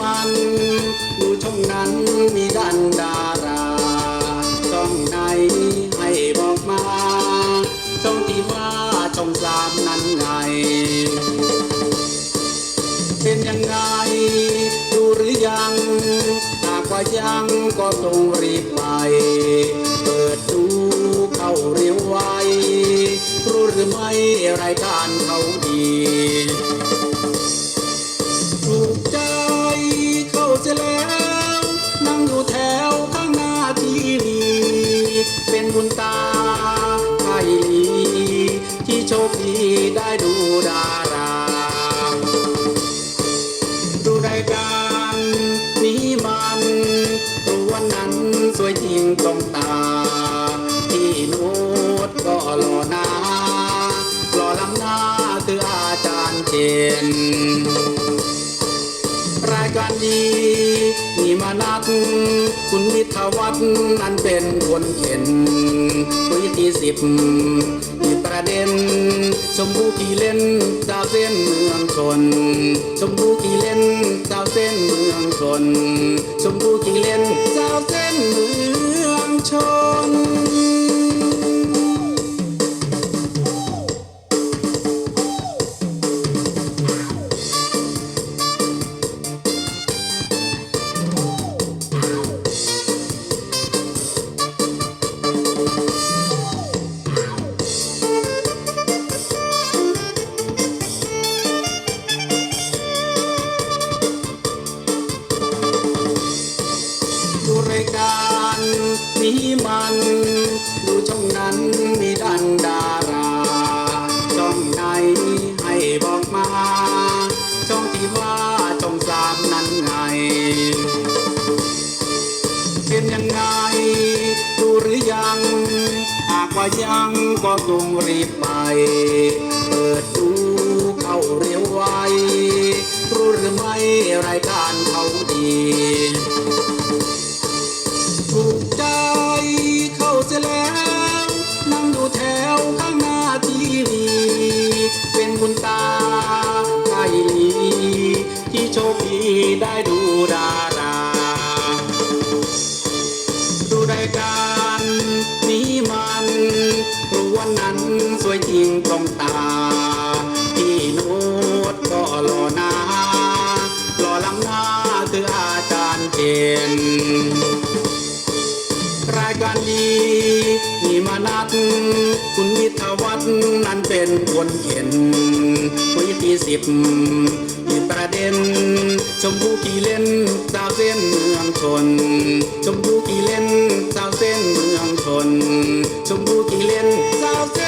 มันดูช่องนั้นมีดันดาราช่องไหนให้บอกมาช่องที่ว่าช่องสามนั้นไง เป็นยังไงดูหรือยังหากว่ายังก็ต้องรีบไปเปิดดูเข้าเร็วไวรู้หรือไม่รายการเขาดี เสียแล้วนั่งอยู่แถวข้างหน้าทีวีเป็นบุญตาไทยลีที่โชคดีได้ดูดาราดูรายการนี้มันรู้วันนั้นสวยจริงตรงตา ที่น้ตก็หล่อหน้าหล่อล้ำหน้าคืออาจารย์เจน การดีมีมานัดคุณวิทวัฒน์นั้นเป็นคนเขียนวิธีสิบมีประเด็น ชมพูกี่เล่นดาวเส้นเมืองชน ชมพูกี่เล่นดาวเส้นเมืองชน ชมพูกี่เล่นดาวเส้นเมืองชน ยการนี้มันดูช่องนั้นมีดันดาราช่องไหนให้บอกมาช่องที่ว่าช่องสามนั้นไงเป็นยังไงดูหรือยัง หากว่ายังก็ต้องรีบไป เปิด ได้ดูดาราดูรายการนี้มันรู้วันนั้นสวยจริงตรงตาที่น้ตก็หล่อหน้าหล่อล้ำหน้าคืออาจารย์เจนรายการดีมีมานัดคุณวิทวัฒน์นั้นเป็นคนเขียนวิธีสิบ ระเด็น ชมพูกี่เล่นสาวเส้นเมืองชน ชมพูกี่เล่นสาวเส้นเมืองชน ชมพูกี่เล่นสาวเส้น